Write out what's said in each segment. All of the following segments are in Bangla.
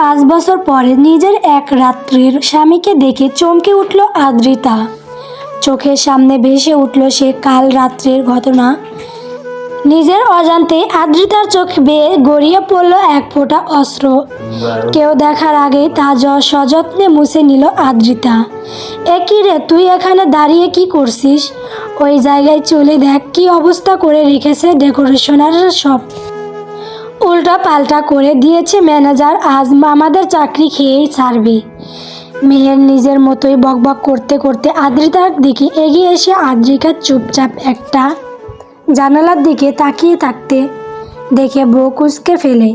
পাঁচ বছর পরে নিজের এক রাত্রির স্বামীকে দেখে চমকে উঠল আদ্রিতা। চোখের সামনে ভেসে উঠল সে কাল রাত্রির ঘটনা। নিজের অজান্তে আদ্রিতার চোখ বেয়ে গড়িয়ে পড়ল এক ফোঁটা অস্ত্র। কেউ দেখার আগেই তা সযত্নে মুছে নিল আদ্রিতা। একই রে, তুই এখানে দাঁড়িয়ে কি করছিস? ওই জায়গায় চলে দেখ, কি অবস্থা করে রেখেছে ডেকোরেশনের সব। উল্টা পাল্টা করে দিয়েছে ম্যানেজার আজ আমাদের চাকরি খেয়েই ছাড়বে। মেয়ের নিজের মতোই বকবক করতে করতে আদ্রিতার দিকে এগিয়ে এসে আদ্রিকা চুপচাপ একটা জানালার দিকে তাকিয়ে থাকতে দেখে বউ কুচকে ফেলে।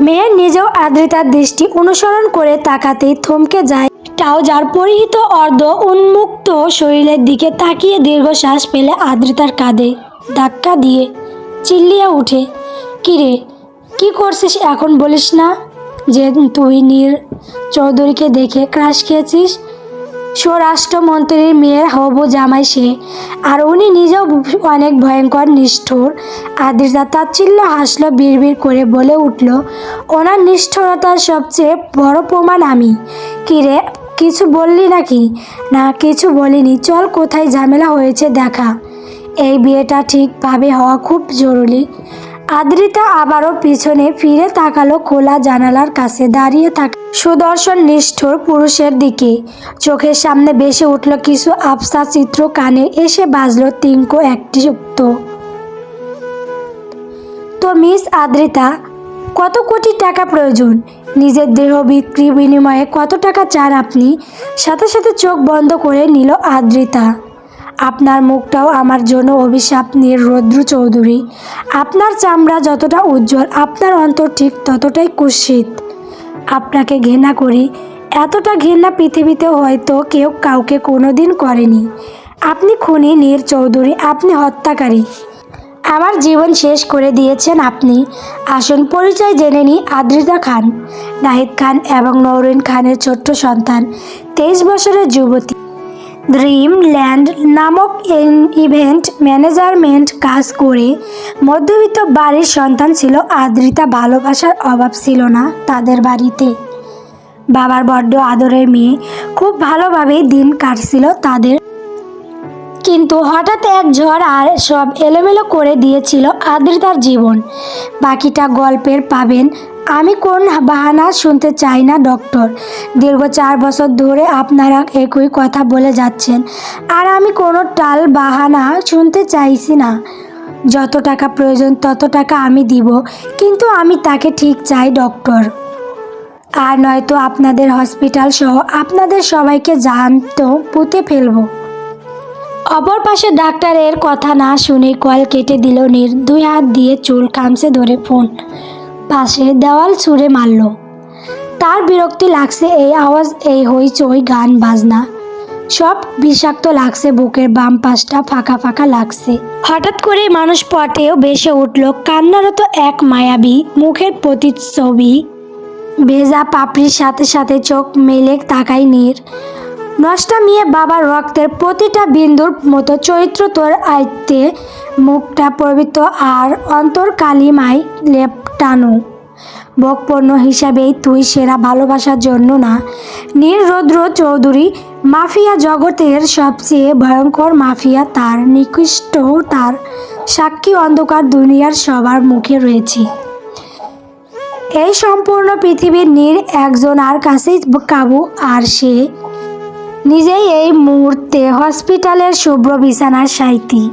মেয়ের নিজেও আদ্রিতার দৃষ্টি অনুসরণ করে তাকাতেই থমকে যায়। ট্রাউজার পরিহিত অর্ধ উন্মুক্ত শরীরের দিকে তাকিয়ে দীর্ঘশ্বাস ফেলে আদ্রিতার কাঁধে ধাক্কা দিয়ে চিল্লিয়ে উঠে, কিরে কি করছিস এখন বলিস না? যে তুই নীর চৌধুরীকে দেখে ক্রাশ খেয়েছিস? স্বরাষ্ট্রমন্ত্রীর মেয়ের হবু জামাই সে। আর উনি নিজেও অনেক ভয়ঙ্কর, নিষ্ঠুর। আদ্রিতা তাচ্ছিল্য হাসলো, বিড়বিড় করে বলে উঠল, ওনার নিষ্ঠুরতার সবচেয়ে বড় প্রমাণ আমি। কিরে কিছু বললি নাকি? না, কিছু বলিনি। চল, কোথায় ঝামেলা হয়েছে দেখা। এই বিয়েটা ঠিকভাবে হওয়া খুব জরুরি। আদ্রিতা আবারও পিছনে ফিরে তাকালো খোলা জানালার কাছে, দাঁড়িয়ে থাকা। সুদর্শন নিষ্ঠুর পুরুষের দিকে। চোখের সামনে বেসে উঠল কিছু আফসা চিত্র, কানে এসে বাজলো তিনকো একটি উক্ত তো মিস আদ্রিতা, কত কোটি টাকা প্রয়োজন? নিজের দেহ বিক্রি বিনিময়ে কত টাকা চান আপনি? সাথে সাথে চোখ বন্ধ করে নিল আদ্রিতা। আপনার মুখটাও আমার জন্য অভিশাপ নিয়ে রৌদ্র চৌধুরী। আপনার চামড়া যতটা উজ্জ্বল, আপনার অন্তর ঠিক ততটাই কুৎসিত। আপনাকে ঘৃণা করি, এতটা ঘৃণা পৃথিবীতে হয়তো কেউ কাউকে কোনোদিন করেনি। আপনি খুনি, নীর চৌধুরী, আপনি হত্যাকারী। আমার জীবন শেষ করে দিয়েছেন আপনি। আসুন, পরিচয় জেনে নিই আদ্রিতা খান। নাহিদ খান এবং নৌরিন খানের ছোট্ট সন্তান, তেইশ বছরের যুবতী। ড্রিম ল্যান্ড নামক ইভেন্ট ম্যানেজারমেন্ট কাজ করে মধ্যবিত্ত বাড়ির সন্তান ছিল আদ্রিতা। ভালোবাসার অভাব ছিল না তাদের বাড়িতে। বাবার বড্ড আদরের মেয়ে। খুব ভালোভাবেই দিন কাটছিল তাদের কিন্তু হঠাৎ এক ঝড় আর সব এলোমেলো করে দিয়েছিল আদ্রিতার জীবন। বাকিটা গল্পের পাবেন। আমি কোন বাহানা শুনতে চাই না, ডক্টর। দীর্ঘ চার বছর ধরে আপনারা একই কথা বলে যাচ্ছেন। আর আমি কোনো টাল বাহানা শুনতে চাইছি না। যত টাকা প্রয়োজন, তত টাকা আমি দিব। কিন্তু আমি তাকে ঠিক চাই, ডক্টর। আর নয়তো আপনাদের হসপিটাল সহ আপনাদের সবাইকে জানত পুঁতে ফেলব। অপর পাশে ডাক্তারের কথা না শুনে কল কেটে দিল নীর। দুই হাত দিয়ে চুল কামছে ধরে ফোন। পাশে দেওয়াল ছুঁড়ে মারল। তার বিরক্তি লাগছে এই আওয়াজ, এই হইচই, গান, বাজনা। সব বিষাক্ত লাগছে, বুকের বাম পাশটা ফাঁকা ফাঁকা লাগছে। হঠাৎ করে মানুষ পটেও বেসে উঠল। কান্নারত এক মায়াবী, মুখের প্রতিচ্ছবি। ভেজা পাপড়ির সাথে সাথে চোখ মেলে তাকাই নীর। নষ্টা মিয়ে বাবার রক্তের প্রতিটা বিন্দুর মতো চরিত্র তোর আয়ত্তে মুখটা পবিত্র আর অন্তর কালিমায় লেপটানো। বকপণ্য হিসাবেই তুই সেরা ভালোবাসার জন্য না। নিরৌদ্র চৌধুরী, মাফিয়া জগতের সবচেয়ে ভয়ঙ্কর মাফিয়া, তার নিকৃষ্ট তার সাক্ষী অন্ধকার দুনিয়ার সবার মুখে রয়েছে। এই সম্পূর্ণ পৃথিবীর নীর একজন আর কাছেই কাবু আর সে নিজেই এই মুহূর্তে হসপিটালের শুভ্র বিছানার সাইতি।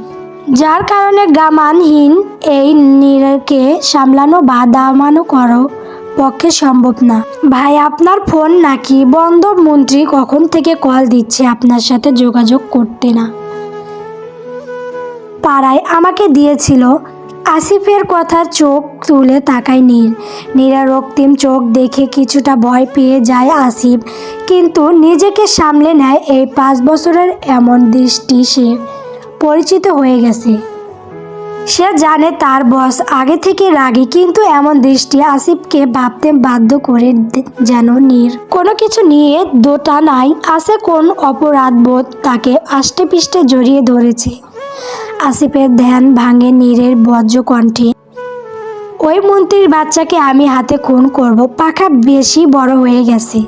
যার কারণে গামানহীন এই নীরকে সামলানো বা দামানো করো পক্ষে সম্ভব না। ভাই, আপনার ফোন নাকি বন্ধ? মন্ত্রী কখন থেকে কল দিচ্ছে আপনার সাথে যোগাযোগ করতে না? পাড়ায় আমাকে দিয়েছিল। আসিফের কথা চোখ তুলে তাকায় নীর। নীরা রক্তিম চোখ দেখে কিছুটা ভয় পেয়ে যায় আসিফ। কিন্তু নিজেকে সামলে নেয় এই পাঁচ বছরের এমন দৃষ্টি সে পরিচিত হয়ে গেছে। সে জানে তার বস আগে থেকে রাগী, কিন্তু এমন দৃষ্টি আসিফকে ভাবতে বাধ্য করে যেন নীর। কোনো কিছু নিয়ে দোটা নাই, আছে কোন অপরাধ বোধ তাকে আষ্টে পিষ্টে জড়িয়ে ধরেছে। আসিফের ধ্যান ভাঙে নীরের বজ্র কণ্ঠে। ওই মন্ত্রীর বাচ্চাকে আমি হাতে খুন করব, পাখা বেশি বড় হয়ে গেছে।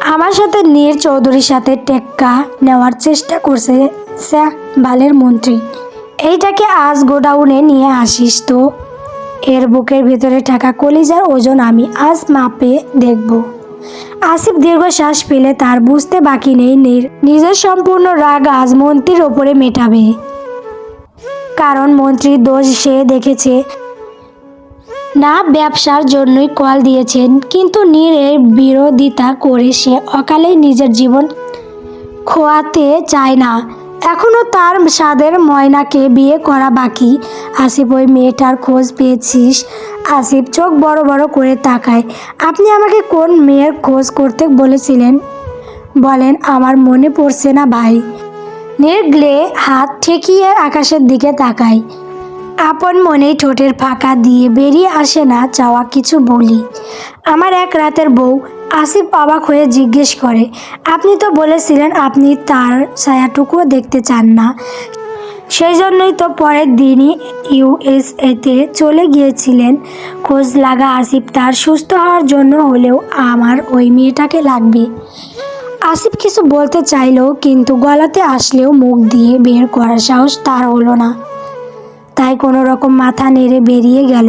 আমার সাথে নীর চৌধুরীর সাথে টেক্কা নেওয়ার চেষ্টা করছে স্যা, বালের মন্ত্রী। এইটাকে আজ গোডাউনে নিয়ে আসিস তো। এর বুকের ভিতরে থাকা কলিজার ওজন আমি আজ মাপে দেখব। আসিফ দীর্ঘশ্বাস পেলে তার বুঝতে বাকি নেই নীর। নিজের সম্পূর্ণ রাগ আজ মন্ত্রীর ওপরে মেটাবে। কারণ মন্ত্রীর দোষ সে দেখেছে না ব্যবসার জন্যই কল দিয়েছেন, কিন্তু নীরের বিরোধিতা করে সে অকালেই নিজের জীবন খোয়াতে চায় না। এখনও তার স্বাদের ময়নাকে বিয়ে করা বাকি। আসিফ, ওই মেয়েটার খোঁজ পেয়েছিস? আসিফ, চোখ বড় বড় করে তাকায়। আপনি আমাকে কোন মেয়ের খোঁজ করতে বলেছিলেন? বলেন, আমার মনে পড়ছে না ভাই। নির্গলে হাত ঠেকিয়ে আকাশের দিকে তাকায়। আপন মনেই ঠোঁটের ফাঁকা দিয়ে বেরিয়ে আসে না চাওয়া কিছু বলি। আমার এক রাতের বউ আসিফ অবাক হয়ে জিজ্ঞেস করে, আপনি তো বলেছিলেন আপনি তার ছায়াটুকুও দেখতে চান না। সেই জন্যই তো পরের দিনই ইউএসএতে চলে গিয়েছিলেন। খোঁজ লাগা আসিফ তার সুস্থ হওয়ার জন্য হলেও আমার ওই মেয়েটাকে লাগবে। আসিফ কিছু বলতে চাইলেও কিন্তু গলাতে আসলেও মুখ দিয়ে বের করার সাহস তার হলো না। তাই কোনো রকম মাথা নেড়ে বেরিয়ে গেল।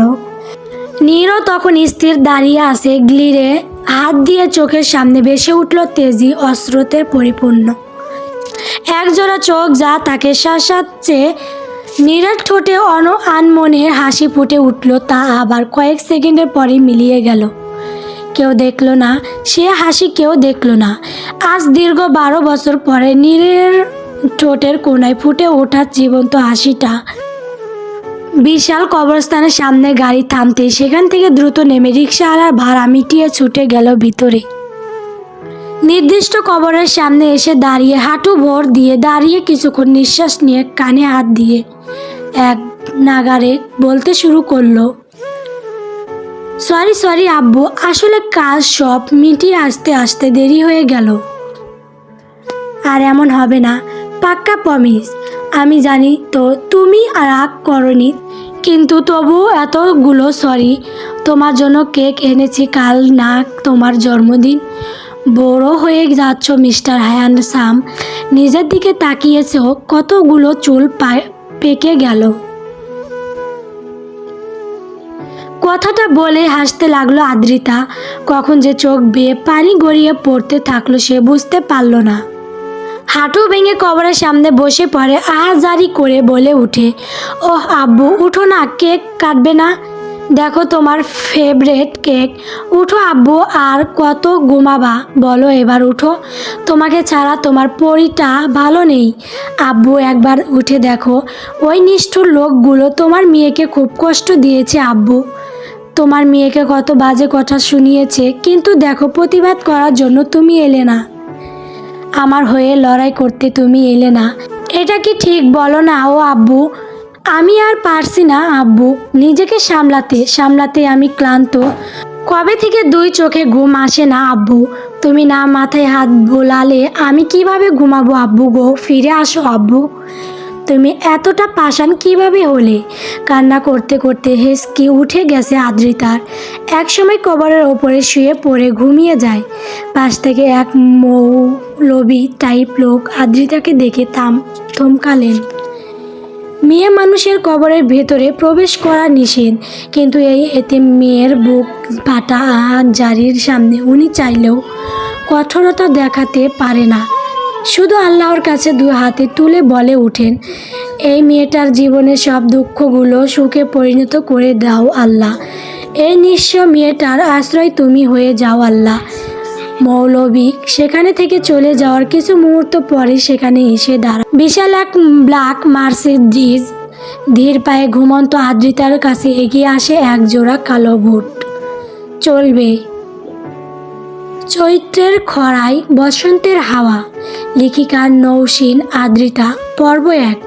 নীরও তখন স্থির দাঁড়িয়ে আসে গ্লিরে হাত দিয়ে চোখের সামনে ভেসে উঠল তেজি অস্রোতের পরিপূর্ণ। একজোড়া চোখ যা তাকে শাসাচ্ছে, নীরের ঠোঁটে অন আনমনে হাসি ফুটে উঠল, তা আবার কয়েক সেকেন্ডের পরে মিলিয়ে গেল। কেউ দেখল না, সে হাসি কেউ দেখল না। আজ দীর্ঘ বারো বছর পরে নীরের ঠোঁটের কোনায় ফুটে ওঠা জীবন্ত হাসিটা বিশাল কবরস্থানের সামনে গাড়ি থামতে সেখান থেকে দ্রুত নেমে রিক্সাওয়ালার ভাড়া মিটিয়ে ছুটে গেল ভিতরে। নির্দিষ্ট কবরের সামনে এসে দাঁড়িয়ে হাঁটু ভোর দিয়ে দাঁড়িয়ে কিছুক্ষণ নিঃশ্বাস নিয়ে কানে হাত দিয়ে এক নাগারে বলতে শুরু করল, সরি সরি আব্বু, আসলে কাজ সব মিটিয়ে আসতে আসতে দেরি হয়ে গেল। আর এমন হবে না, পাক্কা প্রমিস আমি জানি তো তুমি রাগ করনি, কিন্তু তবু এতগুলো সরি তোমার জন্য কেক এনেছি, কাল না তোমার জন্মদিন। বড় হয়ে যাচ্ছ, মিস্টার হায়ান সাম। নিজের দিকে তাকিয়েছ, কতগুলো চুল পেকে গেল। কথাটা বলে হাসতে লাগল আদ্রিতা। কখন যে চোখ বেয়ে পানি গড়িয়ে পড়তে থাকল, সে বুঝতে পারল না। হাঁটু ভেঙে কবরের সামনে বসে পড়ে, আহাজারি করে বলে উঠে, ওহ আব্বু, উঠো না, কেক কাটবে না। দেখো তোমার ফেভারেট কেক। উঠো আব্বু, আর কত ঘুমাবা। বলো এবার উঠো। তোমাকে ছাড়া তোমার পরিটা ভালো নেই। আব্বু একবার উঠে দেখো, ওই নিষ্ঠুর লোকগুলো তোমার মেয়েকে খুব কষ্ট দিয়েছে আব্বু। তোমার মেয়েকে কত বাজে কথা শুনিয়েছে, কিন্তু দেখো প্রতিবাদ করার জন্য তুমি এলে না। আমার হয়ে লড়াই করতে তুমি এলে না। এটা কি ঠিক বলো না ও আব্বু? আমি আর পারছি না আব্বু। নিজেকে সামলাতে সামলাতে আমি ক্লান্ত। কবে থেকে দুই চোখে ঘুম আসে না আব্বু? তুমি না মাথায় হাত বোলালে আমি কীভাবে ঘুমাবো আব্বু গো? ফিরে আসো আব্বু। তুমি এতটা পাষাণ কীভাবে হলে? কান্না করতে করতে হেসকি উঠে গেছে আদ্রিতার একসময় কবরের ওপরে শুয়ে পড়ে ঘুমিয়ে যায়। পাশ থেকে এক মৌলবি টাইপ লোক আদ্রিতাকে দেখে থাম থমকালেন। মেয়ে মানুষের কবরের ভেতরে প্রবেশ করা নিষেধ, কিন্তু এই এতে মেয়ের বুক ফাটা জারির সামনে উনি চাইলেও কঠোরতা দেখাতে পারে না। শুধু আল্লাহর কাছে দু হাতে তুলে বলে ওঠেন এই মেয়েটার জীবনের সব দুঃখগুলো সুখে পরিণত করে দাও আল্লাহ। এই নিঃস্ব মেয়েটার আশ্রয় তুমি হয়ে যাও আল্লাহ। মৌলবী সেখানে থেকে চলে যাওয়ার কিছু মুহূর্ত পরে সেখানে এসে দাঁড়া বিশাল এক ব্ল্যাক মার্সিডিজ ধীর পায়ে ঘুমন্ত আদ্রিতার কাছে এগিয়ে আসে এক জোড়া কালো বুট। চলবে। চৈত্রের খরায় বসন্তের হাওয়া। লেখিকা নৌসিন আদ্রিতা পর্ব এক।